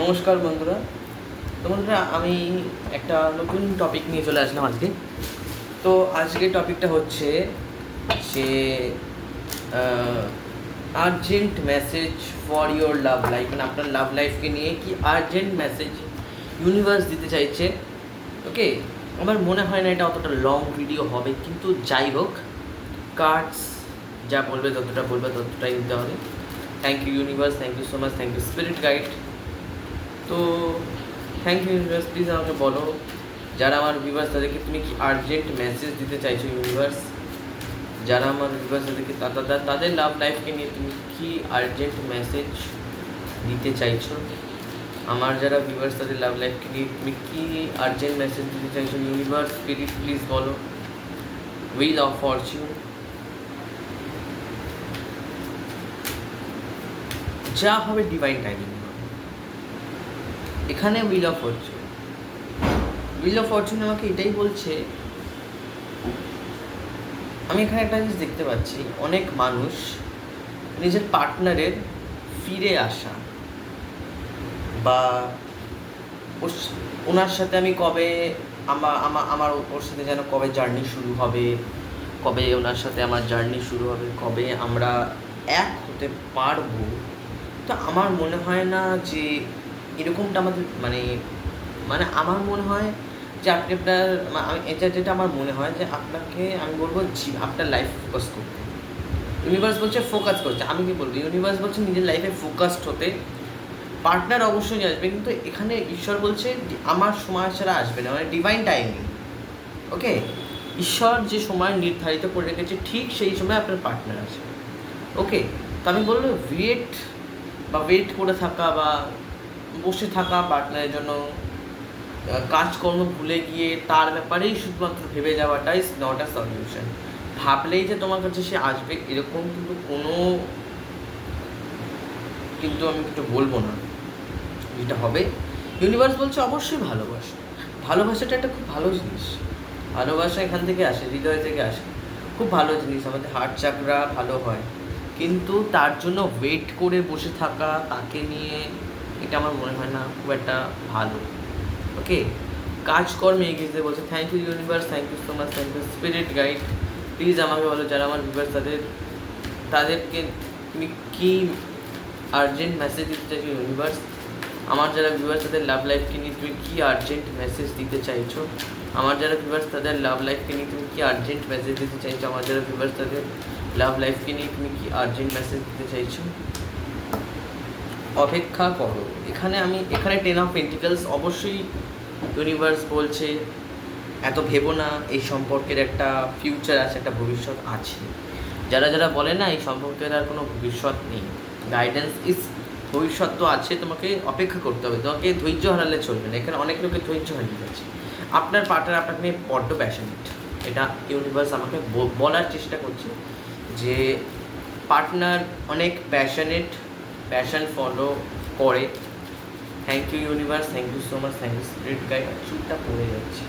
নমস্কার বন্ধুরা। বন্ধুরা আমি একটা নতুন টপিক নিয়ে চলে আসলাম আজকে। তো আজকের টপিকটা হচ্ছে যে urgent message for your love life মানে আপনার লাভ লাইফকে নিয়ে কি আর্জেন্ট মেসেজ ইউনিভার্স দিতে চাইছে। ওকে? আমার মনে হয় না এটা অতটা লং ভিডিও হবে, কিন্তু যাই হোক কার্ডস যা বলবে ততটা বলবে, ততটাই দিতে হবে। Thank you universe thank you so much thank you spirit guide তো থ্যাংক ইউ ইউনিভার্স প্লিজ আমাকে বলো, যারা আমার ভিউয়ার্স তাদেরকে তুমি কি আর্জেন্ট মেসেজ দিতে চাইছো ইউনিভার্স যারা আমার ভিউয়ার্স তাদেরকে তা- তা- তাদের লাভ লাইফকে নিয়ে তুমি কি আর্জেন্ট মেসেজ দিতে চাইছো? আমার যারা ভিউয়ার্স তাদের লাভ লাইফকে নিয়ে তুমি কি আর্জেন্ট মেসেজ দিতে চাইছো ইউনিভার্স স্পিরিট প্লিজ বলো। উইল অফ ফরচুন যা হবে ডিভাইন টাইমিং এখানে wheel of fortune wheel of fortune আমাকে এটাই বলছে, আমি এখানে একটা জিনিস দেখতে পাচ্ছি, অনেক মানুষ নিজের পার্টনারের ফিরে আসা বা ওনার সাথে আমি কবে আমার আমার ওর সাথে যেন কবে জার্নি শুরু হবে, কবে ওনার সাথে আমার জার্নি শুরু হবে, কবে আমরা এক হতে পারব। তো আমার মনে হয় না যে এরকমটা আমাদের মানে মানে আমার মনে হয় যে আপনি আপনার এটা, যেটা আমার মনে হয় যে আপনাকে আমি বলব জি, আপনার লাইফ ফোকাস করতে। ইউনিভার্স বলছে ফোকাস করছে আমি কি বলব? ইউনিভার্স বলছে নিজের লাইফে ফোকাসড হতে। পার্টনার অবশ্যই আসবে, কিন্তু এখানে ঈশ্বর বলছে আমার সময় ছাড়া আসবে না মানে ডিভাইন টাইমিং ওকে ঈশ্বর যে সময় নির্ধারিত করে রেখেছে, ঠিক সেই সময় আপনার পার্টনার আসবে। ওকে তো আমি বলব ওয়েট বা ওয়েট করে থাকা বা বসে থাকা পার্টনারের জন্য কাজকর্ম ভুলে গিয়ে তার ব্যাপারেই শুধুমাত্র ভেবে যাওয়াটা ইজ নট আ সলিউশন ভাবলেই যে তোমার কাছে সে আসবে, এরকম কিন্তু কোনো কিন্তু আমি কিছু বলব না। যেটা হবে ইউনিভার্স বলছে অবশ্যই ভালোবাসা। ভালোবাসাটা একটা খুব ভালো জিনিস। ভালোবাসা এখান থেকে আসে, হৃদয় থেকে আসে। খুব ভালো জিনিস, আমাদের হার্ট চাকরা ভালো হয়। কিন্তু তার জন্য ওয়েট করে বসে থাকা, তাকে নিয়ে এটা আমার মনে হয় না খুব একটা ভালো। ওকে কাজকর্মে এগিয়ে যেতে বলছে thank you universe thank you so much thank you spirit guide please আমাকে বলো যারা আমার ভিউয়ার্স তাদের, তাদেরকে তুমি কী আর্জেন্ট মেসেজ দিতে চাইছো ইউনিভার্স আমার যারা ভিউয়ার্স তাদের লাভ লাইফকে নিয়ে তুমি কী আর্জেন্ট মেসেজ দিতে চাইছো? আমার যারা ভিউয়ার্স তাদের লাভ লাইফকে নিয়ে তুমি কী আর্জেন্ট মেসেজ দিতে চাইছো? আমার যারা ভিউয়ার্স তাদের লাভ লাইফকে নিয়ে তুমি কী আর্জেন্ট মেসেজ দিতে চাইছো? অপেক্ষা করো। এখানে আমি, এখানে টেন অফ পেন্টিকেলস অবশ্যই ইউনিভার্স বলছে, এত ভেবো না, এই সম্পর্কের একটা ফিউচার আছে, একটা ভবিষ্যৎ আছে। যারা যারা বলে না, এই সম্পর্কের আর কোনো ভবিষ্যৎ নেই। গাইডেন্স ইজ ভবিষ্যৎ তো আছে, তোমাকে অপেক্ষা করতে হবে। তোমাকে ধৈর্য হারালে চলবে না। এখানে অনেক লোকের ধৈর্য হারিয়ে যাচ্ছে। আপনার পার্টনার আপনাকে নিয়ে বড্ড প্যাশনেট এটা ইউনিভার্স আমাকে বলার চেষ্টা করছে যে পার্টনার অনেক প্যাশনেট প্যাশন ফলো করে। Thank you universe thank you so much thank you spirit guide চুলটা পড়ে যাচ্ছে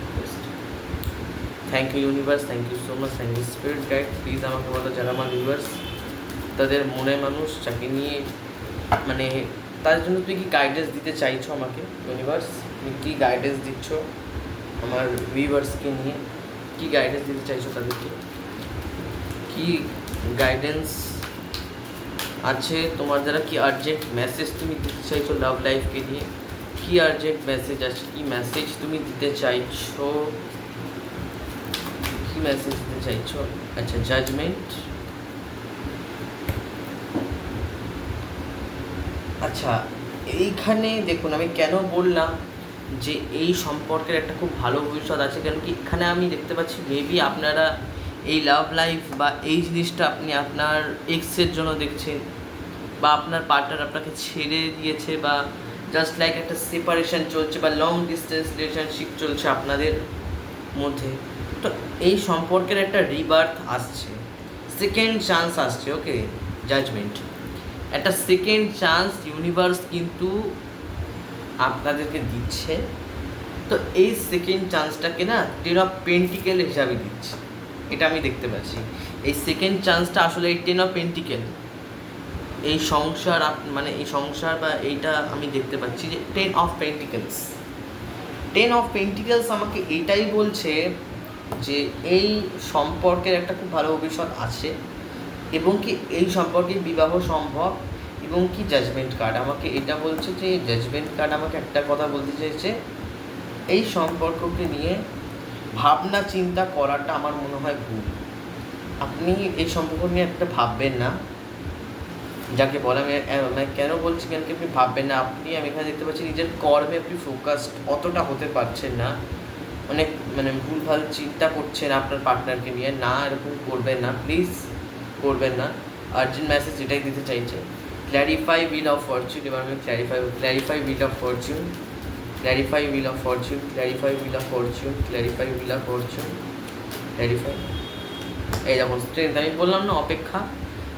thank you universe thank you so much thank you spirit guide please আমাকে বলো, যারা আমার ইউনিভার্স তাদের মনে মানুষ, যাকে নিয়ে মানে তার জন্য তুমি কি গাইডেন্স দিতে চাইছো আমাকে? ইউনিভার্স তুমি কি গাইডেন্স দিচ্ছ আমার ভিউয়ার্সকে নিয়ে? কি গাইডেন্স দিতে চাইছো তাদেরকে? কি গাইডেন্স আছে তোমার দ্বারা কি আর্জেন্ট মেসেজ তুমি দিতে চাইছো লাভ লাইফকে নিয়ে? কি আর্জেন্ট মেসেজ আছে? কি মেসেজ তুমি দিতে চাইছো? কি মেসেজ দিতে চাইছো? আচ্ছা জাজমেন্ট আচ্ছা এইখানে দেখুন, আমি কেন বললাম যে এই সম্পর্কের একটা খুব ভালো ভবিষ্যৎ আছে, কেন কি এখানে আমি দেখতে পাচ্ছি মেবি আপনারা এই লাভ লাইফ বা এই জিনিসটা আপনি আপনার এক্সের জন্য দেখছেন। বা আপনার পার্টনার আপনাকে ছেড়ে দিয়েছে বা জাস্ট লাইক একটা সেপারেশন চলছে বা লং ডিস্টেন্স রিলেশনশিপ চলছে আপনাদের মধ্যে, তো এই সম্পর্কের একটা রিবার্থ আসছে। সেকেন্ড চান্স আসছে ওকে জাজমেন্ট একটা সেকেন্ড চান্স ইউনিভার্স কিন্তু আপনাদেরকে দিচ্ছে। তো এই সেকেন্ড চান্সটাকে না টেন অফ পেন্টিকেল হিসাবে দিচ্ছে। এটা আমি দেখতে পাচ্ছি। এই সেকেন্ড চান্সটা আসলে এই টেন অফ পেন্টিকেল এই সংসার মানে এই সংসার বা এইটা আমি দেখতে পাচ্ছি যে ten of pentacles ten of pentacles আমাকে এইটাই বলছে যে এই সম্পর্কের একটা খুব ভালো ভবিষ্যৎ আছে এবং কি এই সম্পর্কে বিবাহ সম্ভব এবং কি জাজমেন্ট কার্ড আমাকে এটা বলছে যে এই জাজমেন্ট কার্ড আমাকে একটা কথা বলতে চাইছে, এই সম্পর্ককে নিয়ে ভাবনা চিন্তা করাটা আমার মনে হয় ভুল। আপনি এই সম্পর্ক নিয়ে একটা ভাববেন না। যাকে বলে, আমি মানে কেন বলছি কেন কি আপনি ভাববেন না? আপনি, আমি এখানে দেখতে পাচ্ছি নিজের কর্মে আপনি ফোকাসড অতটা হতে পারছেন না। অনেক মানে ভুলভাল চিন্তা করছেন আপনার পার্টনারকে নিয়ে। না, এরকম করবেন না প্লিজ করবেন না। আর্জেন্ট মেসেজ এটাই দিতে চাইছে। ক্ল্যারিফাই উইল অফ ফরচুন এবার আমি clarify clarify wheel of fortune clarify wheel of fortune clarify wheel of fortune clarify wheel of fortune clarify এই দেখুন স্ট্রেংথ আমি বললাম না, অপেক্ষা।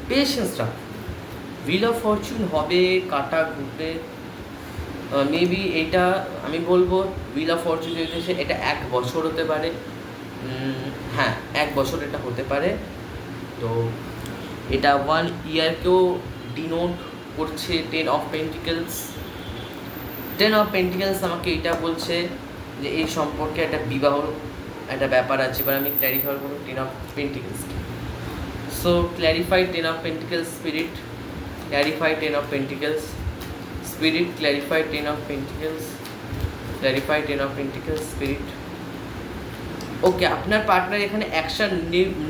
পেশেন্স হুইল অফ ফরচুন হবে, কাটা ঘুরবে। মেবি এটা আমি বলব হুইল অফ ফরচুন সে এটা এক বছর হতে পারে। হ্যাঁ এক বছর এটা হতে পারে। তো এটা ওয়ান ইয়ারকেও ডিনোট করছে ten of pentacles ten of pentacles আমাকে এটা বলছে যে এই সম্পর্কে একটা বিবাহ, একটা ব্যাপার আছে, এবার আমি ক্ল্যারিফাই করব ten of pentacles so clarify ten of pentacles spirit clarify ten of pentacles. Spirit, clarify ten of pentacles. Clarify ten of pentacles, spirit. Okay আপনার পার্টনার এখানে অ্যাকশন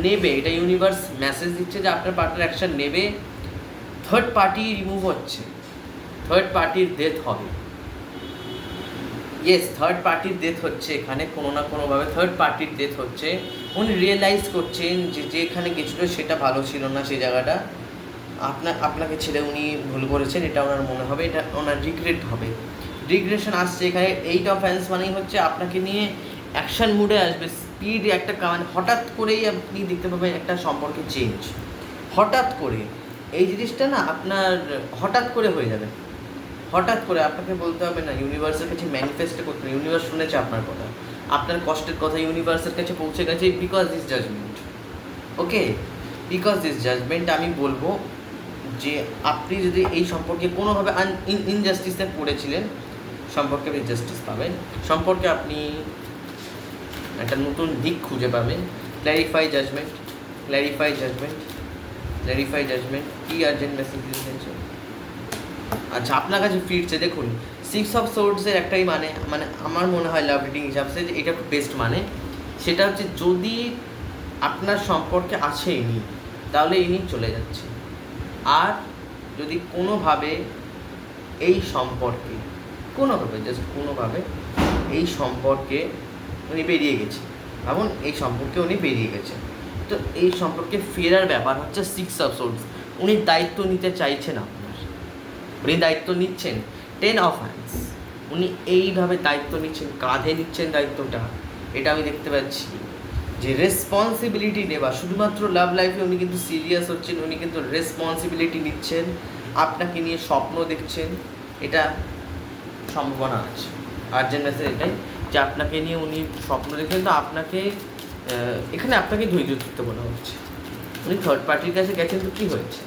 নেবে। এটা ইউনিভার্স মেসেজ দিচ্ছে যে আপনার পার্টনার অ্যাকশন নেবে। Third party remove হচ্ছে। Third পার্টির ডেথ হবে। ইয়েস থার্ড পার্টির ডেথ হচ্ছে এখানে, কোনো না কোনোভাবে থার্ড পার্টির ডেথ হচ্ছে। উনি রিয়েলাইজ করছেন যে যেখানে গেছিল সেটা ভালো ছিল না সেই জায়গাটা। আপনার, আপনাকে ছেড়ে উনি ভুল করেছেন, এটা ওনার মনে হবে, এটা ওনার রিগ্রেট হবে। রিগ্রেশন আসছে এখানে এইট অফ হ্যান্ডস মানেই হচ্ছে আপনাকে নিয়ে অ্যাকশন মুডে আসবে স্পিড একটা কারণ হঠাৎ করেই আপনি দেখতে পাবেন একটা সম্পর্কে চেঞ্জ হঠাৎ করে, এই জিনিসটা না আপনার হঠাৎ করে হয়ে যাবে। হঠাৎ করে আপনাকে বলতে হবে না ইউনিভার্সের কাছে ম্যানিফেস্ট করতে হবে ইউনিভার্স শুনেছে আপনার কথা। আপনার কষ্টের কথা ইউনিভার্সের কাছে পৌঁছে গেছে because this judgement okay because this judgement আমি বলব যে আপনি যদি এই সম্পর্কে কোনোভাবে ইনজাস্টিসে পড়েছিলেন সম্পর্কে আপনি জাস্টিস পাবেন। সম্পর্কে আপনি একটা নতুন দিক খুঁজে পাবেন। Clarify judgement clarify judgement clarify judgement কী আর্জেন্ট মেসেজ চাইছেন আচ্ছা আপনার কাছে ফিরছে, দেখুন সিক্স অফ সোর্সের একটাই মানে মানে আমার মনে হয় লাভ রিডিং হিসাবে যে এটা বেস্ট মানে। সেটা হচ্ছে যদি আপনার সম্পর্কে আছে ইনি তাহলে ইনি চলে যাচ্ছে। আর যদি কোনোভাবে এই সম্পর্কে, কোনোভাবে জাস্ট কোনোভাবে এই সম্পর্কে উনি বেরিয়ে গেছে। ভাবুন, এই সম্পর্কে উনি বেরিয়ে গেছে। তো এই সম্পর্কে ফেরার ব্যাপার হচ্ছে সিক্স অফ সোর্স উনি দায়িত্ব নিতে চাইছেন আপনার। উনি দায়িত্ব নিচ্ছেন টেন অফ হ্যান্ডস উনি এইভাবে দায়িত্ব নিচ্ছেন, কাঁধে নিচ্ছেন দায়িত্বটা। এটা আমি দেখতে পাচ্ছি। যে রেসপন্সিবিলিটি নেওয়া শুধুমাত্র লাভ লাইফে উনি কিন্তু সিরিয়াস হচ্ছেন, উনি কিন্তু রেসপন্সিবিলিটি নিচ্ছেন, আপনাকে নিয়ে স্বপ্ন দেখছেন, এটা সম্ভাবনা আছে। আর্জেন্ট মেসেজ এটাই যে আপনাকে নিয়ে উনি স্বপ্ন দেখছেন, তো আপনাকে এখানে আপনাকে ধৈর্য ধরতে বলা হচ্ছে। উনি থার্ড পার্টির কাছে গেছেন, তো কী হয়েছে?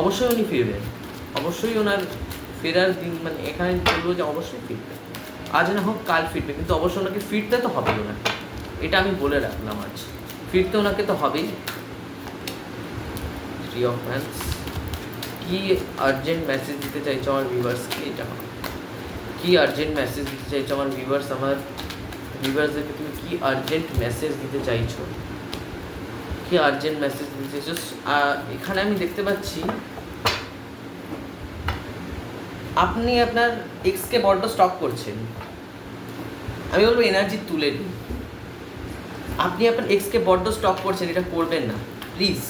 অবশ্যই উনি ফিরবেন। অবশ্যই ওনার ফেরার দিন মানে এখানে বলব যে অবশ্যই ফিরবে আজ না হোক কাল ফিরবে, কিন্তু অবশ্যই ওনাকে ফিরতে তো হবেই ওনাকে। এটা আমি বলে রাখলাম আজ। ফিরতে ওনাকে তো হবেই। থ্রি অফ হ্যান্ডস কি আর্জেন্ট মেসেজ দিতে চাইছো আমার ভিউয়ার্সকে এটা কি আর্জেন্ট মেসেজ দিতে চাইছো আমার ভিউয়ার্স আমার ভিউয়ার্সদেরকে তুমি কি আর্জেন্ট মেসেজ দিতে চাইছো? কি আর্জেন্ট মেসেজ দিতে চাইছো? এখানে আমি দেখতে পাচ্ছি, আপনি আপনার এক্সকে বড্ড স্টক করছেন। আমি বলব এনার্জি তুলে নিন। আপনি আপনার এক্সকে বড্ড স্টক করছেন, এটা করবেন না। প্লিজ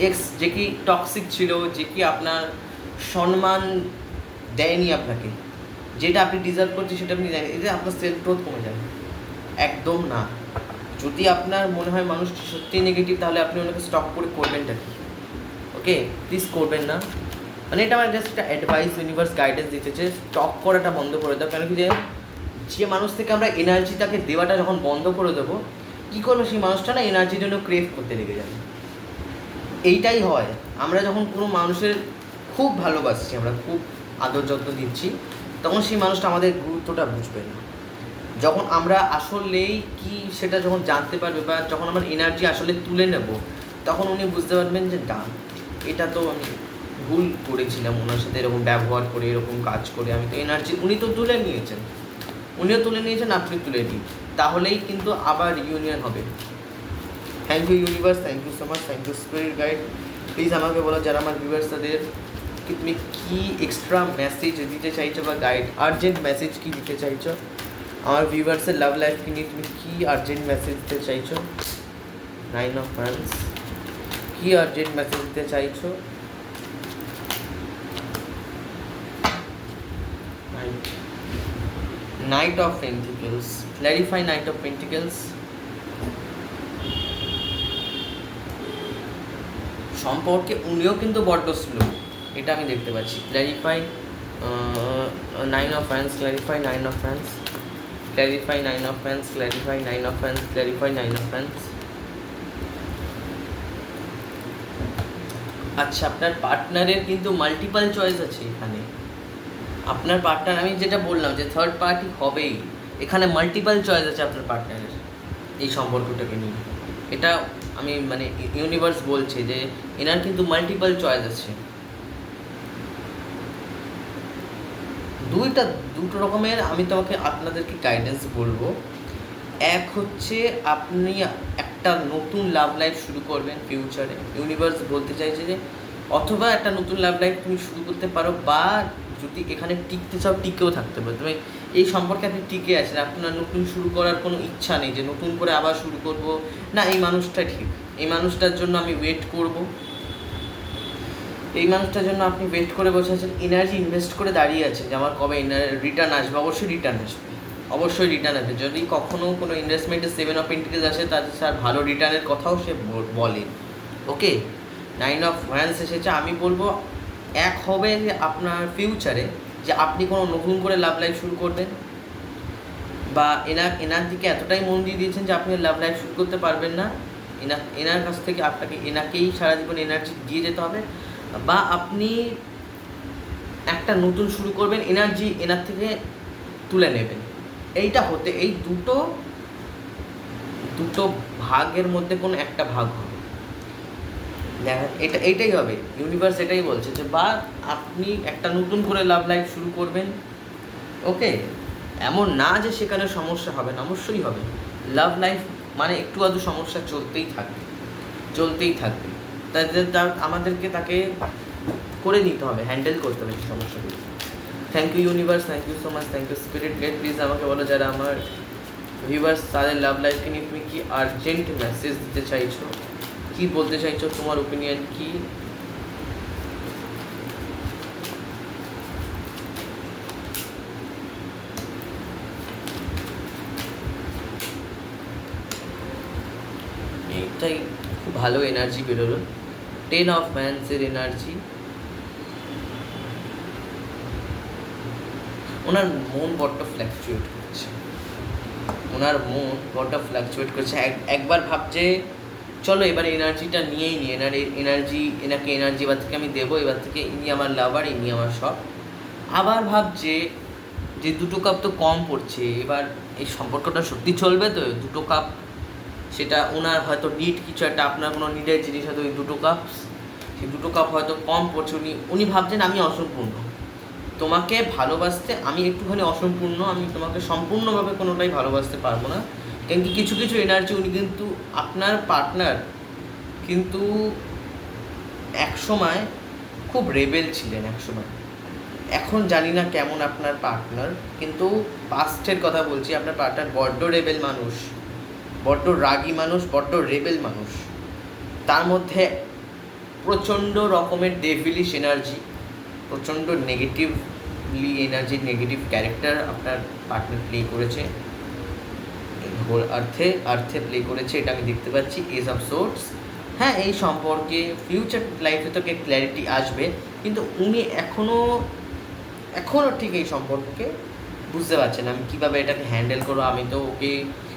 এক্স যে কি টক্সিক ছিল, যে কি আপনার সম্মান দেয়নি আপনাকে। যেটা আপনি ডিজার্ভ করছেন, সেটা আপনি জানেন এতে আপনার সেলফ গ্রোথ কমে যাবে। একদম না। যদি আপনার মনে হয় মানুষ সত্যি নেগেটিভ তাহলে আপনি ওনাকে স্টক করে করবেনটা কি? ওকে? প্লিজ করবেন না। মানে এটা আমার জাস্ট একটা অ্যাডভাইস ইউনিভার্স গাইডেন্স দিতে যে স্টক করাটা বন্ধ করে দাও। কেন কি যে যে মানুষ থেকে আমরা এনার্জি তাকে দেওয়াটা যখন বন্ধ করে দেবো কী করবে সেই মানুষটা না এনার্জির জন্য ক্রেভ করতে লেগে যাবে। এইটাই হয়। আমরা যখন কোনো মানুষের খুব ভালোবাসছি, আমরা খুব আদর যত্ন দিচ্ছি তখন সেই মানুষটা আমাদের গুরুত্বটা বুঝবে না। যখন আমরা আসলেই কি সেটা যখন জানতে পারবে বা যখন আমার এনার্জি আসলে তুলে নেব, তখন উনি বুঝতে পারবেন যে ডান এটা তো আমি ভুল করেছিলাম। ওনার সাথে এরকম ব্যবহার করে, এরকম কাজ করে, আমি তো এনার্জি উনি তো তুলে নিয়েছেন। উনিও তুলে নিয়েছেন আপনি তুলে নিন তাহলেই কিন্তু আবার ইউনিয়ন হবে। Thank you universe thank you so much thank you spirit guide please আমাকে বলো যারা আমার ভিউয়ার্স তাদের কি তুমি কী এক্সট্রা মেসেজ দিতে চাইছো বা গাইড আর্জেন্ট মেসেজ কি দিতে চাইছো? আমার ভিউয়ার্সের লাভ লাইফকে নিয়ে তুমি কী আর্জেন্ট মেসেজ দিতে চাইছো? নাইন অফ ফ্রান্স কী আর্জেন্ট মেসেজ দিতে চাইছো? Knight of pentacles clarify knight of pentacles সম্পর্কে উনিও কিন্তু বড্ড স্লো এটা আমি দেখতে পাচ্ছি। Clarify nine of fans clarify nine of fans clarify nine of fans clarify nine of fans clarify nine of fans আচ্ছা আপনার পার্টনারের কিন্তু মাল্টিপাল চয়েস আছে এখানে। আপনার পার্টনার আমি যেটা বললাম যে থার্ড পার্টি হবেই। এখানে মাল্টিপাল চয়েস আছে আপনার পার্টনারের এই সম্পর্কটাকে নিয়ে। এটা আমি মানে ইউনিভার্স বলছে যে এনার কিন্তু মাল্টিপাল চয়েস আছে। দুইটা, দুটো রকমের আমি তোমাকে আপনাদেরকে গাইডেন্স বলব। এক হচ্ছে আপনি একটা নতুন লাভ লাইফ শুরু করবেন ফিউচারে ইউনিভার্স বলতে চাইছে যে অথবা একটা নতুন লাভ লাইফ তুমি শুরু করতে পারো বা যদি এখানে টিকতে চাও, টিকেও থাকতে পারো। তুমি এই সম্পর্কে আপনি টিকে আছেন আপনার নতুন শুরু করার কোনো ইচ্ছা নেই যে নতুন করে আবার শুরু করব। না, এই মানুষটা ঠিক। এই মানুষটার জন্য আমি ওয়েট করব। এই মানুষটার জন্য আপনি ওয়েট করে বসে আছেন এনার্জি ইনভেস্ট করে দাঁড়িয়ে আছেন যে আমার কবে রিটার্ন আসবে। অবশ্যই রিটার্ন আসবে। অবশ্যই রিটার্ন আসবে। যদি কখনো কোনো ইনভেস্টমেন্টে সেভেন অফ ইন্টিকেস আসে তাদের স্যার ভালো রিটার্নের কথাও সে বলে। ওকে নাইন অফ হ্যান্ডস এসেছে, আমি বলব এক হবে যে আপনার ফিউচারে যে আপনি কোনো নতুন করে লাভ লাইফ শুরু করবেন বা এনার এনার দিকে এতটাই মন দিয়ে দিয়েছেন যে আপনি লাভ লাইফ শুরু করতে পারবেন না এনার এনার কাছ থেকে আপনাকে, এনাকেই সারা জীবন এনার্জি দিয়ে যেতে হবে বা আপনি একটা নতুন শুরু করবেন এনার্জি এনার থেকে তুলে নেবেন। এইটা হতে, এই দুটো দুটো ভাগের মধ্যে কোনো একটা ভাগ হবে। এটা, এটাই হবে। ইউনিভার্স এটাই বলছে যে বা আপনি একটা নতুন করে লাভ লাইফ শুরু করবেন। ওকে এমন না যে সেখানে সমস্যা হবে না, অবশ্যই হবে। লাভ লাইফ মানে একটু আধটু সমস্যা চলতেই থাকবে। চলতেই থাকবে। তাদের তার আমাদেরকে তাকে করে নিতে হবে হ্যান্ডেল করতে হবে সেই সমস্যাগুলো। Thank you universe thank you so much thank you spirit guide please আমাকে বলো যারা আমার ভিউয়ার্স তাদের লাভ লাইফকে নিয়ে তুমি কি আর্জেন্ট মেসেজ দিতে চাইছো? কি বলতে চাইছো? তোমার ওপিনিয়ন কি? এইটাই খুব ভালো এনার্জি বেরোলো। টেন অফ ম্যান্সের এনার্জি ওনার মন বড্ড ফ্ল্যাকচুয়েট করছে। ওনার মন বড্ড ফ্ল্যাকচুয়েট করছে। এক- একবার ভাবছে চলো এবার এনার্জিটা নিয়েই নিই এনার এনার্জি এনাকে এনার্জি এবার থেকে আমি দেবো, এবার থেকে ইনি আমার লাভার ইনি আমার সব। আবার ভাবছে যে দুটো কাপ তো কম পড়ছে, এবার এই সম্পর্কটা সত্যি চলবে তো? দুটো কাপ সেটা ওনার হয়তো নিড কিছু একটা আপনার কোনো নিডের জিনিস হয়তো ওই দুটো কাপ সেই দুটো কাপ হয়তো কম পড়ছে। উনি উনি ভাবছেন আমি অসম্পূর্ণ। তোমাকে ভালোবাসতে আমি একটুখানি অসম্পূর্ণ, আমি তোমাকে সম্পূর্ণভাবে কোনোটাই ভালোবাসতে পারব না। কেন কি কিছু কিছু এনার্জি উনি কিন্তু আপনার পার্টনার কিন্তু এক সময় খুব রেবেল ছিলেন, এক সময়। এখন জানি না কেমন আপনার পার্টনার কিন্তু পাস্টের কথা বলছি, আপনার পার্টনার বড্ড রেবেল মানুষ, বড্ড রাগী মানুষ, বড্ড রেবেল মানুষ। তার মধ্যে প্রচণ্ড রকমের ডেভিলিশ এনার্জি প্রচণ্ড নেগেটিভলি এনার্জি নেগেটিভ ক্যারেক্টার আপনার পার্টনার প্লে করেছে। আর্থে আর্থে প্লে করেছে, এটা আমি দেখতে পাচ্ছি এজ অফ সোর্স হ্যাঁ এই সম্পর্কে ফিউচার লাইফে তোকে ক্ল্যারিটি আসবে, কিন্তু উনি এখনও এখনও ঠিক এই সম্পর্ককে বুঝতে পারছেন আমি কীভাবে এটাকে হ্যান্ডেল করব, আমি তো ওকে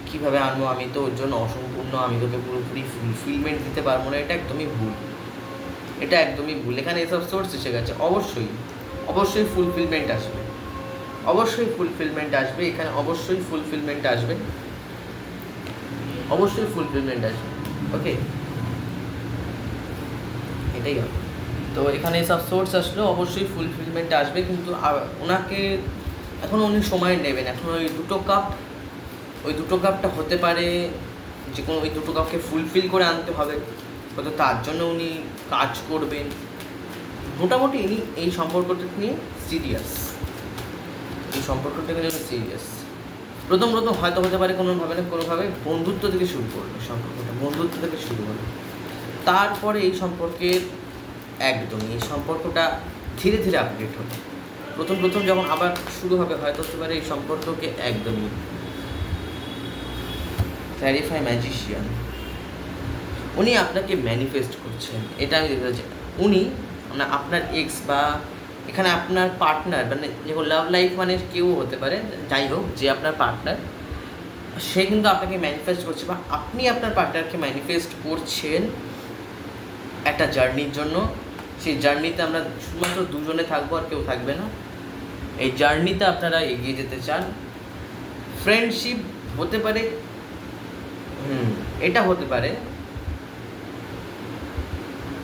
কীভাবে আনব, আমি তো ওর জন্য অসম্পূর্ণ, আমি তোকে পুরোপুরি ফুলফিলমেন্ট দিতে পারব না, এটা একদমই ভুল। এটা একদমই ভুল। এখানে এসব সোর্স এসে গেছে। অবশ্যই অবশ্যই ফুলফিলমেন্ট আসবে। অবশ্যই ফুলফিলমেন্ট আসবে। এখানে অবশ্যই ফুলফিলমেন্ট আসবে। অবশ্যই ফুলফিলমেন্ট আসবে ওকে এটাই হবে। তো এখানে সব সোর্স আসলো, অবশ্যই ফুলফিলমেন্ট আসবে, কিন্তু ওনাকে এখন উনি সময় নেবেন। এখন ওই দুটো কাপ ওই দুটো কাপটা হতে পারে যে কোনো ওই দুটো কাপকে ফুলফিল করে আনতে হবে। হয়তো তার জন্য উনি কাজ করবেন। মোটামুটি ইনি এই সম্পর্কটা নিয়ে সিরিয়াস এই সম্পর্কটা নিয়ে সিরিয়াস প্রথম প্রথম হয়তো হতে পারে কোনোভাবে না কোনোভাবে বন্ধুত্ব থেকে শুরু করল সম্পর্কটা, বন্ধুত্ব থেকে শুরু হলো তারপরে এই সম্পর্কের একদমই এই সম্পর্কটা ধীরে ধীরে আপডেট হবে। প্রথম প্রথম যখন আবার শুরু হবে, হয়তো হতে পারে এই সম্পর্ককে একদমই ক্ল্যারিফাই ম্যাজিশিয়ান উনি আপনাকে ম্যানিফেস্ট করছেন। এটা আমি দেখতে পাচ্ছি। উনি মানে আপনার এক্স বা এখানে আপনার পার্টনার মানে দেখুন লাভ লাইফ মানে কেউ হতে পারে, যাই হোক, যে আপনার পার্টনার সে কিন্তু আপনাকে ম্যানিফেস্ট করছে বা আপনি আপনার পার্টনারকে ম্যানিফেস্ট করছেন একটা জার্নির জন্য। সেই জার্নিতে আমরা শুধুমাত্র দুজনে থাকব আর কেউ থাকবে না। এই জার্নিতে আপনারা এগিয়ে যেতে চান। ফ্রেন্ডশিপ হতে পারে, হুম, এটা হতে পারে।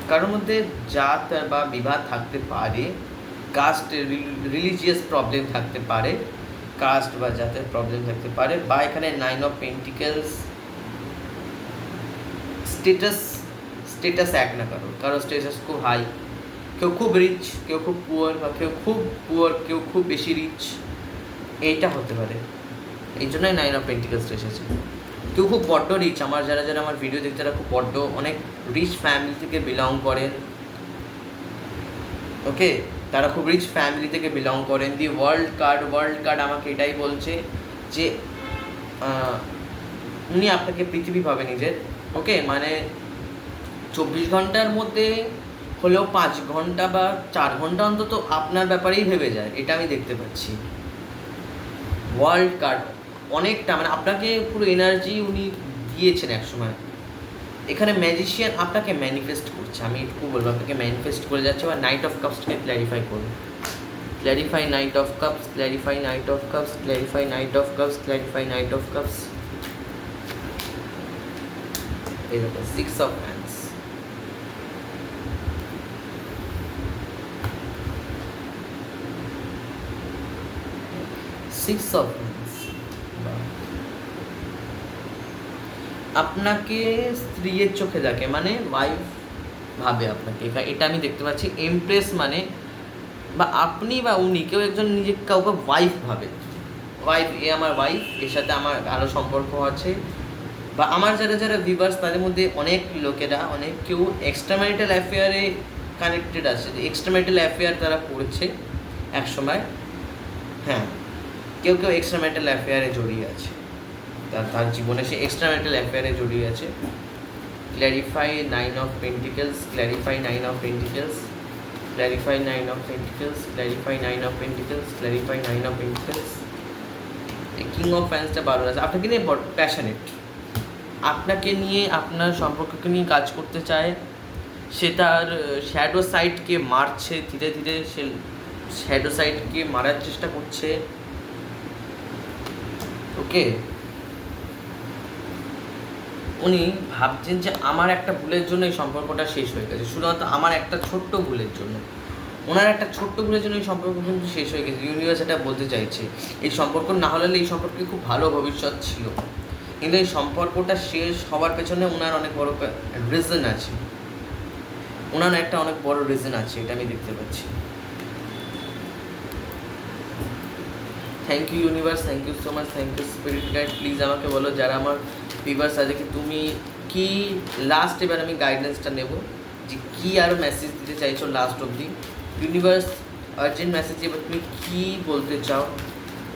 কারোর মধ্যে জাত বা বিবাদ থাকতে পারে। কাস্ট রিলিজিয়াস প্রবলেম থাকতে পারে কাস্ট বা জাতের প্রবলেম থাকতে পারে, বা এখানে nine of pentacles status status এক না কারও কারও স্টেটাস খুব হাই কেউ খুব রিচ কেউ খুব পুয়ার বা কেউ খুব পুয়ার কেউ খুব বেশি রিচ এইটা হতে পারে। এই জন্যই নাইন অফ পেন্টিকেলস এসেছে কেউ খুব বড্ড রিচ আমার যারা যারা আমার ভিডিও দেখতে তারা খুব বড্ড অনেক রিচ ফ্যামিলি থেকে বিলং করেন। ওকে তারা খুব রিচ ফ্যামিলি থেকে বিলং করেন। The world card world card আমাকে এটাই বলছে যে উনি আপনাকে পৃথিবী পাবে নিজের ওকে মানে চব্বিশ ঘণ্টার মধ্যে হলেও পাঁচ ঘণ্টা বা চার ঘণ্টা অন্তত আপনার ব্যাপারেই ভেবে যায়, এটা আমি দেখতে পাচ্ছি। ওয়ার্ল্ড কার্ড অনেকটা মানে আপনাকে পুরো এনার্জি উনি দিয়েছেন এক সময় এখানে ম্যাজিশিয়ান আপনাকে ম্যানিফেস্ট করছে। আমি একটু বলব, আপনাকে ম্যানিফেস্ট করে যাচ্ছে বা নাইট অফ কাপসটাকে ক্ল্যারিফাই করুন। Clarify knight of cups clarify knight of cups clarify knight of cups clarify knight of cups এই six of wands six of wands আপনাকে স্ত্রীর চোখে দেখে মানে ওয়াইফ ভাবে আপনাকে। এটা আমি দেখতে পাচ্ছি। এমপ্রেস মানে বা আপনি বা উনি কেউ একজন নিজে কাউকে ওয়াইফ ভাবে। ওয়াইফ এ আমার ওয়াইফ এর সাথে আমার আরও সম্পর্ক আছে। বা আমার যারা যারা ভিভার্স তাদের মধ্যে অনেক লোকেরা, অনেক কেউ এক্সট্রা ম্যারিটাল অ্যাফেয়ারে কানেক্টেড আছে। এক্সট্রা ম্যারিটাল অ্যাফেয়ার তারা করছে এক সময় হ্যাঁ কেউ কেউ এক্সট্রা ম্যারিটাল অ্যাফেয়ারে জড়িয়ে আছে। তার জীবনে সে এক্সট্রা ম্যারিটাল অ্যাফেয়ারে জড়িয়ে আছে। Clarify nine of pentacles clarify nine of pentacles clarify nine of pentacles clarify nine of pentacles clarify nine of pentacles king of ফ্যান্সটা বারো আছে। আপনাকে নিয়ে প্যাশনেট আপনাকে নিয়ে, আপনার সম্পর্ককে নিয়ে কাজ করতে চায়। সে তার শ্যাডো সাইডকে মারছে। ধীরে ধীরে সে শ্যাডো সাইডকে মারার চেষ্টা করছে। ওকে উনি ভাবছেন যে আমার একটা ভুলের জন্য এই সম্পর্কটা শেষ হয়ে গেছে। শুধুমাত্র আমার একটা ছোট্ট ভুলের জন্য। ওনার একটা ছোট্ট ভুলের জন্য এই সম্পর্ক কিন্তু শেষ হয়ে গেছে। ইউনিভার্স এটা বলতে চাইছে, এই সম্পর্ক না হলে এই সম্পর্কে খুব ভালো ভবিষ্যৎ ছিল। কিন্তু এই সম্পর্কটা শেষ হওয়ার পেছনে ওনার অনেক বড় রিজন আছে। ওনার একটা অনেক বড় রিজন আছে, এটা আমি দেখতে পাচ্ছি। Thank you universe thank you so much thank you spirit guide please আমাকে বলো যারা আমার ভিভার্স আছে কি তুমি কি লাস্ট এবার আমি গাইডেন্সটা নেব যে কি আরও মেসেজ দিতে চাইছো লাস্ট অবধি? ইউনিভার্স আর্জেন্ট মেসেজ এবার তুমি কি বলতে চাও?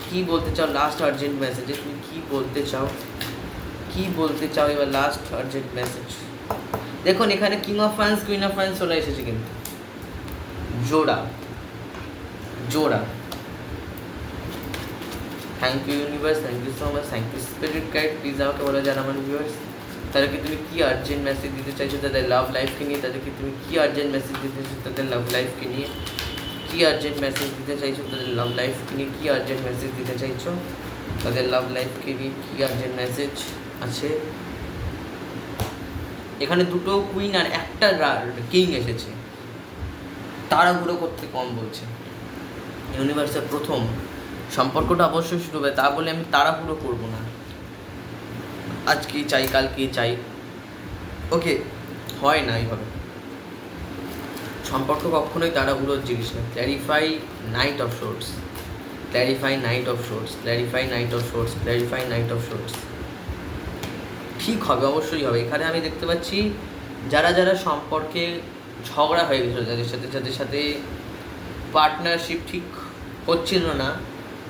কি বলতে চাও লাস্ট আর্জেন্ট মেসেজে তুমি কি বলতে চাও? কি বলতে চাও এবার লাস্ট আর্জেন্ট মেসেজ দেখুন, এখানে king of fans queen of fans চলে এসেছে কিন্তু। জোড়া। জোড়া। Thank you universe thank you so much thank you spirit guide please আমাকে বলে যান আমার ভিউয়ার্স তাদেরকে তুমি কি আর্জেন্ট মেসেজ দিতে চাইছো তাদের লাভ লাইফকে নিয়ে? তাদেরকে তুমি কি আর্জেন্ট মেসেজ দিতে চাইছো তাদের লাভ লাইফকে নিয়ে? কি আর্জেন্ট মেসেজ দিতে চাইছো তাদের লাভ লাইফকে নিয়ে? কি আর্জেন্ট মেসেজ দিতে চাইছো তাদের লাভ লাইফকে নিয়ে? কি আর্জেন্ট মেসেজ আছে? এখানে দুটো কুইন আর একটা কিং এসেছে। তাড়াহুড়ো করতে কম বলছে। ইউনিভার্সের প্রথম সম্পর্কটা অবশ্যই শুরু হবে। তা বলে আমি তাড়াহুড়ো করব না। আজ কি চাই কালকে চাই? ওকে, হয় না, এইভাবে। সম্পর্ক কখনোই তাড়াহুড়োর জিনিস না। Clarify knight of swords clarify knight of swords clarify knight of swords clarify knight of swords ঠিক হবে, অবশ্যই হবে। এখানে আমি দেখতে পাচ্ছি, যারা যারা সম্পর্কে ঝগড়া হয়ে গেছিল, যাদের সাথে যাদের সাথে পার্টনারশিপ ঠিক হচ্ছিল না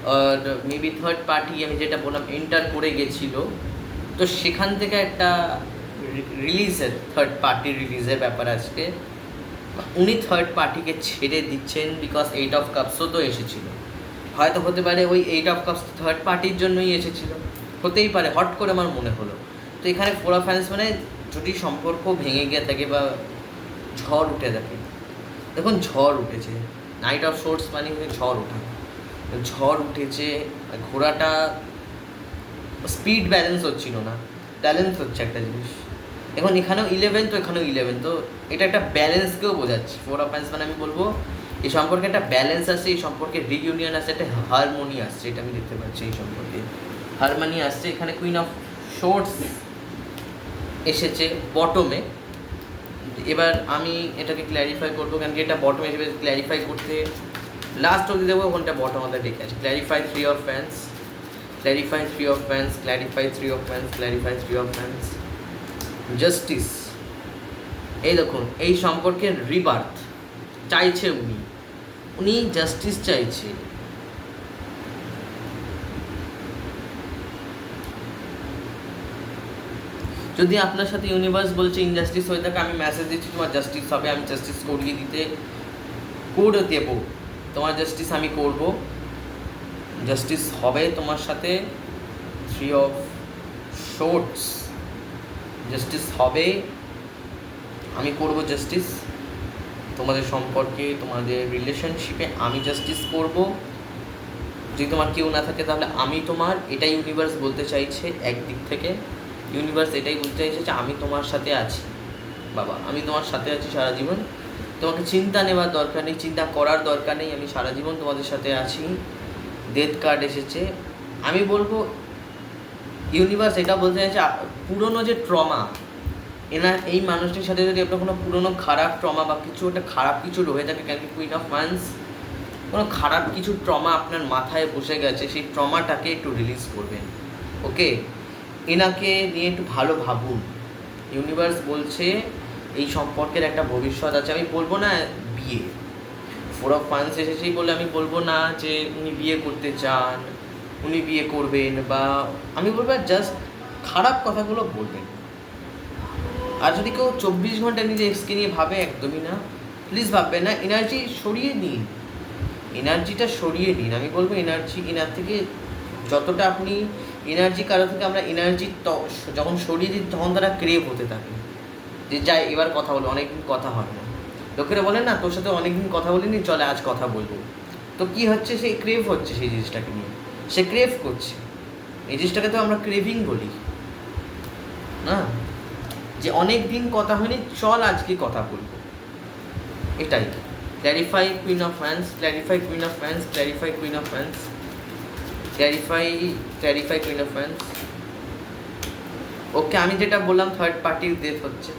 আর মেবি থার্ড পার্টি আমি যেটা বললাম এন্টার করে গেছিল। তো সেখান থেকে একটা রিলিজের থার্ড পার্টি রিলিজের ব্যাপার আজকে। উনি থার্ড পার্টিকে ছেড়ে দিচ্ছেন বিকজ এইট অফ কাপসও তো এসেছিল। হয়তো হতে পারে ওই এইট অফ কাপস থার্ড পার্টির জন্যই এসেছিল। হতেই পারে, হট করে আমার মনে হলো। তো এখানে ফোর ফ্যান্স মানে যদি সম্পর্ক ভেঙে গিয়ে থাকে বা ঝড় উঠে থাকে। দেখুন, ঝড় উঠেছে। নাইট অফ শোর্টস মানে ঝড় ওঠা। ঝড় উঠেছে ঘোড়াটা স্পিড ব্যালেন্স হচ্ছিল না ব্যালেন্স হচ্ছে একটা জিনিস। এখন এখানেও ইলেভেন তো, এখানেও ইলেভেন তো, এটা একটা ব্যালেন্সকেও বোঝাচ্ছি। ফোর অফ মানে আমি বলব এই সম্পর্কে একটা ব্যালেন্স আছে এই সম্পর্কে রিইউনিয়ন আছে, একটা হারমোনি আসছে, এটা আমি দেখতে পাচ্ছি এই সম্পর্কে। হারমোনি আসছে, এখানে কুইন অফ শোর্টস এসেছে বটমে এবার আমি এটাকে ক্ল্যারিফাই করব কারণ কি এটা বটমে হিসেবে ক্ল্যারিফাই করতে লাস্ট অবধি দেবো ওখানটা বটম আমাদের ডেকে আছে clarify three of fans clarify three of fans clarify three of fans clarify three of fans justice এই দেখুন, এই সম্পর্কের রিবার্থ চাইছে উনি। উনি জাস্টিস চাইছে। যদি আপনার সাথে ইউনিভার্স বলছে ইনজাস্টিস হয়ে থাকে, আমি মেসেজ দিচ্ছি, তোমার জাস্টিস হবে, আমি জাস্টিস করিয়ে দিতে করে দেবো। তোমার জাস্টিস আমি করব। জাস্টিস হবে তোমার সাথে থ্রি অফ শোর্টস জাস্টিস হবে, আমি করব জাস্টিস তোমাদের সম্পর্কে, তোমাদের রিলেশনশিপে আমি জাস্টিস করব। যদি তোমার কেউ না থাকে, তাহলে আমি তোমার, এটাই ইউনিভার্স বলতে চাইছে একদিক থেকে। ইউনিভার্স এটাই বলতে চাইছে যে আমি তোমার সাথে আছি। বাবা, আমি তোমার সাথে আছি সারা জীবন। তোমাকে চিন্তা নেওয়ার দরকার নেই, চিন্তা করার দরকার নেই, আমি সারা জীবন তোমাদের সাথে আছি। ডেথ কার্ড এসেছে। আমি বলব ইউনিভার্স এটা বলতে চাইছে পুরনো যে ট্রমা এনার এই মানুষটির সাথে যদি আপনার কোনো পুরনো খারাপ ট্রমা বা কিছু একটা খারাপ কিছু রয়ে থাকে কেন কুইন অফ মান্স কোনো খারাপ কিছু ট্রমা আপনার মাথায় বসে গেছে, সেই ট্রমাটাকে একটু রিলিজ করবেন। ওকে এনাকে নিয়ে একটু ভালো ভাবুন। ইউনিভার্স বলছে এই সম্পর্কের একটা ভবিষ্যৎ আছে। আমি বলব না বিয়ে। ফোর অফ ফান্স এসেছেই বলে আমি বলব না যে উনি বিয়ে করতে চান, উনি বিয়ে করবেন বা আমি বলব জাস্ট খারাপ কথাগুলো বলবেন। আর যদি কেউ চব্বিশ ঘণ্টা নিজে এক্সকে নিয়ে ভাবে, একদমই না। প্লিজ ভাববেন না এনার্জি সরিয়ে নিন। এনার্জিটা সরিয়ে নিন। আমি বলব এনার্জি এনার থেকে যতটা আপনি এনার্জি কারও থেকে আমরা এনার্জি যখন সরিয়ে দিই, তখন তারা ক্রেভ হতে থাকে। যে যাই, এবার কথা বলো, অনেকদিন কথা হয় না। লোকেরা বলে, না, তোর সাথে অনেকদিন কথা বলিনি, চলে আজ কথা বলব। তো কি হচ্ছে, সেই ক্রেভ হচ্ছে সেই জিনিসটাকে নিয়ে। সে ক্রেভ করছে। এই জিনিসটাকে তো আমরা ক্রেভিং বলি। না? যে অনেক দিন কথা হয়নি, চল আজকে কথা বলব। এটাই। Clarify queen of fans clarify queen of fans clarify queen of fans clarify clarify queen of fans okay আমি যেটা বললাম থার্ড পার্টির ডেথ হচ্ছে।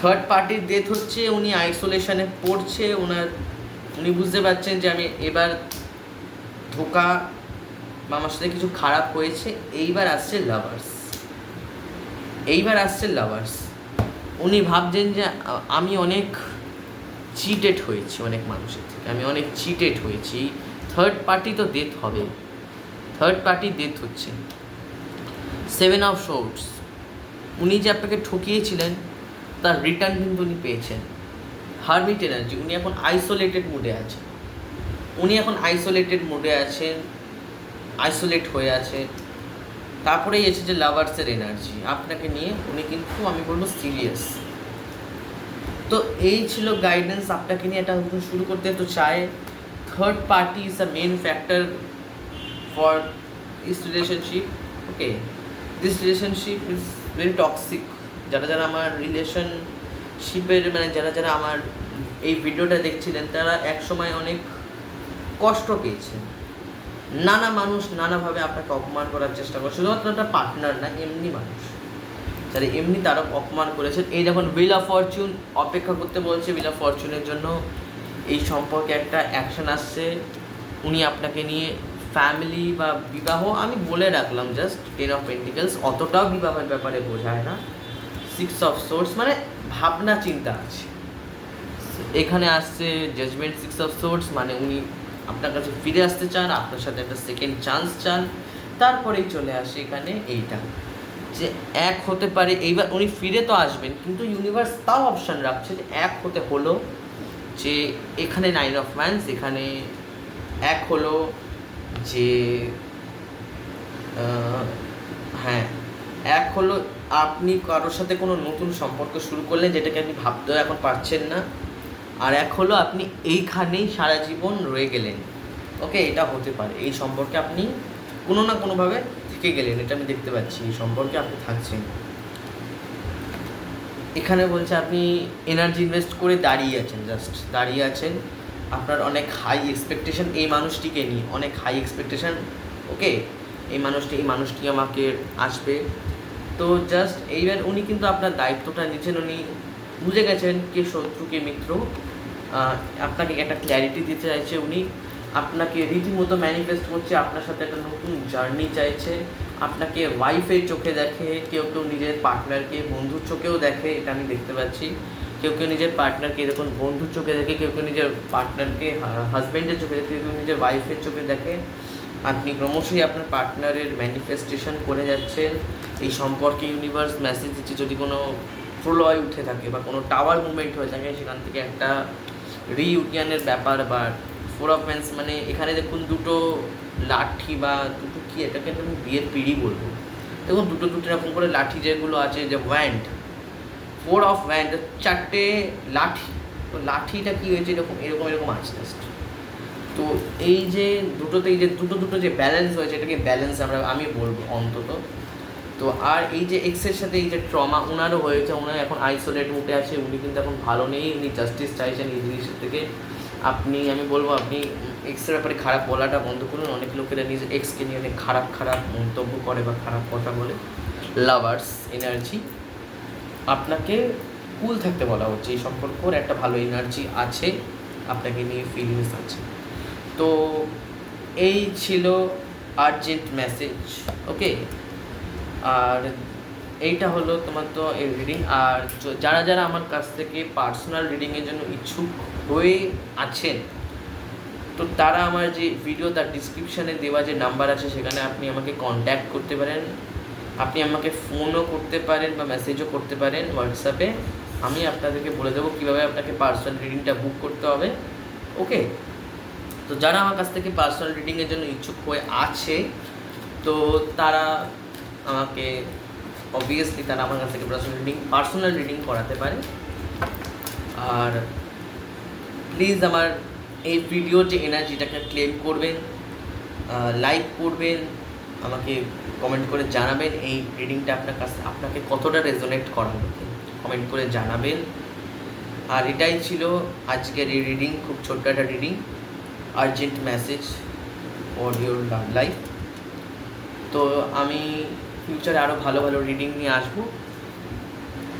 থার্ড পার্টির ডেথ হচ্ছে, উনি আইসোলেশনে পড়ছে ওনার উনি বুঝতে পারছেন যে আমি এবার ধোকা বা আমার সাথে কিছু খারাপ হয়েছে, এইবার আসছে লাভার্স এইবার আসছে লাভার্স উনি ভাবছেন যে আমি অনেক চিটেড হয়েছি অনেক মানুষের থেকে, আমি অনেক চিটেড হয়েছি থার্ড পার্টি তো ডেথ হবে। থার্ড পার্টি ডেথ হচ্ছে। সেভেন অফ শোর্টস উনি যে আপনাকে ঠকিয়েছিলেন তার রিটার্ন কিন্তু উনি পেয়েছেন। হারমিট এনার্জি উনি এখন আইসোলেটেড মুডে আছেন। উনি এখন আইসোলেটেড মুডে আছেন আইসোলেট হয়ে আছে তারপরেই এসেছে লাভার্সের এনার্জি আপনাকে নিয়ে উনি কিন্তু, আমি বলব সিরিয়াস তো এই ছিল গাইডেন্স আপনাকে নিয়ে এটা শুরু করতে। তো চায় third party is the main factor for this relationship okay this relationship is very toxic যারা যারা আমার রিলেশনশিপের মানে যারা যারা আমার এই ভিডিওটা দেখছিলেন, তারা এক সময় অনেক কষ্ট পেয়েছেন নানা মানুষ নানাভাবে আপনাকে অপমান করার চেষ্টা করে, শুধুমাত্র একটা পার্টনার না, এমনি মানুষ। যারা এমনি তারা অপমান করেছেন। এই যখন উইল অফ ফরচুন অপেক্ষা করতে বলছে উইল অফ ফরচুনের জন্য। এই সম্পর্কে একটা অ্যাকশন আসছে। উনি আপনাকে নিয়ে ফ্যামিলি বা বিবাহ, আমি বলে রাখলাম জাস্ট টেন অফ পেন্টিকেলস অতটাও বিবাহের ব্যাপারে বোঝায় না। সিক্স অফ সোর্স মানে ভাবনা, চিন্তা আছে। এখানে আসছে জাজমেন্ট সিক্স অফ সোর্স মানে উনি আপনার কাছে ফিরে আসতে চান, আপনার সাথে একটা সেকেন্ড চান্স চান। তারপরেই চলে আসে এখানে এইটা। যে এক হতে পারে, এইবার উনি ফিরে তো আসবেন, কিন্তু ইউনিভার্স তাও অপশান রাখছে যে এক হতে হলো যে এখানে নাইন অফ ম্যানস এখানে এক হলো যে হ্যাঁ এক হলো আপনি কারোর সাথে কোনো নতুন সম্পর্ক শুরু করলেন যেটাকে আপনি ভাবতেও এখন পারছেন না। আর এক হলো আপনি এইখানেই সারা জীবন রয়ে গেলেন। ওকে, এটা হতে পারে। এই সম্পর্কে আপনি কোনো না কোনোভাবে থেকে গেলেন, এটা আমি দেখতে পাচ্ছি। এই সম্পর্কে আপনি থাকছেন। এখানে বলছে আপনি এনার্জি ইনভেস্ট করে দাঁড়িয়ে আছেন জাস্ট দাঁড়িয়ে আছেন। আপনার অনেক হাই এক্সপেকটেশন এই মানুষটিকে নিয়ে, অনেক হাই এক্সপেকটেশন ওকে, এই মানুষটি এই মানুষটি আমাকে আসবে। তো জাস্ট এইবার উনি কিন্তু আপনার দায়িত্বটা নিচ্ছেন উনি বুঝে গেছেন কে শত্রু, কে মিত্র। আপনাকে একটা ক্ল্যারিটি দিতে চাইছে উনি। আপনাকে রীতিমতো ম্যানিফেস্ট করছে, আপনার সাথে একটা নতুন জার্নি চাইছে। আপনাকে ওয়াইফের চোখে দেখে, কেউ কেউ নিজের পার্টনারকে বন্ধুর চোখেও দেখে, এটা আমি দেখতে পাচ্ছি। কেউ কেউ নিজের পার্টনারকে এরকম বন্ধুর চোখে দেখে, কেউ কেউ নিজের পার্টনারকে হাজব্যান্ডের চোখে দেখে, কেউ কেউ নিজের ওয়াইফের চোখে দেখে। আপনি ক্রমশই আপনার পার্টনারের ম্যানিফেস্টেশন করে যাচ্ছেন। এই সম্পর্কে ইউনিভার্স মেসেজ দিচ্ছে, যদি কোনো প্রলয় উঠে থাকে বা কোনো টাওয়ার মুভমেন্ট হয়ে থাকে, সেখান থেকে একটা রিইউনিয়নের ব্যাপার বা ফোর অফ ম্যান্স মানে এখানে দেখুন দুটো লাঠি বা দুটো কি এটাকে আমি বিয়ের পিড়ি বলব। দেখুন দুটো দুটো এরকম করে লাঠি যেগুলো আছে, যে ওয়ান্ড ফোর অফ ওয়ান্ড চারটে লাঠি। তো লাঠিটা কী হয়েছে, এরকম এরকম এরকম আছে জাস্ট তো এই যে দুটোতে, এই যে দুটো দুটো যে ব্যালেন্স হয়েছে, এটাকে ব্যালেন্স আমরা, আমি বলব অন্তত। তো আর এই যে এক্সের সাথে এই যে ট্রমা ওনারও হয়েছে ওনার এখন আইসোলেট মুখে আছে, উনি কিন্তু এখন ভালো নেই, উনি জাস্টিস চাইছেন এই জিনিসের থেকে। আপনি, আমি বলব আপনি এক্সের ব্যাপারে খারাপ বলাটা বন্ধ করুন, অনেক লোকেরা নিজের এক্সকে নিয়ে অনেক খারাপ খারাপ মন্তব্য করে বা খারাপ কথা বলে। লাভার্স এনার্জি আপনাকে কুল থাকতে বলা হচ্ছে, এই সম্পর্কর একটা ভালো এনার্জি আছে, আপনাকে নিয়ে ফিলিংস আছে। তো এই ছিল আর্জেন্ট মেসেজ ওকে আর এইটা হলো তোমার তো এই রিডিং আর যারা যারা আমার কাছ থেকে পার্সোনাল রিডিংয়ের জন্য ইচ্ছুক হয়ে আছেন, তো তারা আমার যে ভিডিও তার ডিসক্রিপশানে দেওয়া যে নাম্বার আছে সেখানে আপনি আমাকে কন্ট্যাক্ট করতে পারেন। আপনি আমাকে ফোনও করতে পারেন বা মেসেজও করতে পারেন হোয়াটসঅ্যাপে আমি আপনাদেরকে বলে দেবো কীভাবে আপনাকে পার্সোনাল রিডিংটা বুক করতে হবে। ওকে? তো যারা আমার কাছ থেকে পার্সোনাল রিডিংয়ের জন্য ইচ্ছুক হয়ে আছে, তো তারা আমাকে অবভিয়াসলি তারা আমার কাছ থেকে পার্সোনাল রিডিং পার্সোনাল রিডিং করাতে পারে। আর প্লিজ আমার এই ভিডিওর যে এনার্জিটাকে ক্লেম করবেন লাইক করবেন, আমাকে কমেন্ট করে জানাবেন এই রিডিংটা আপনার কাছে, আপনাকে কতটা রেজোনেট করালো কমেন্ট করে জানাবেন। আর এটাই ছিল আজকের এই রিডিং খুব ছোট্ট একটা reading urgent message for your life তো আমি ফিউচারে আরও ভালো ভালো রিডিং নিয়ে আসব।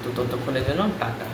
তো ততক্ষণের জন্য টাটা।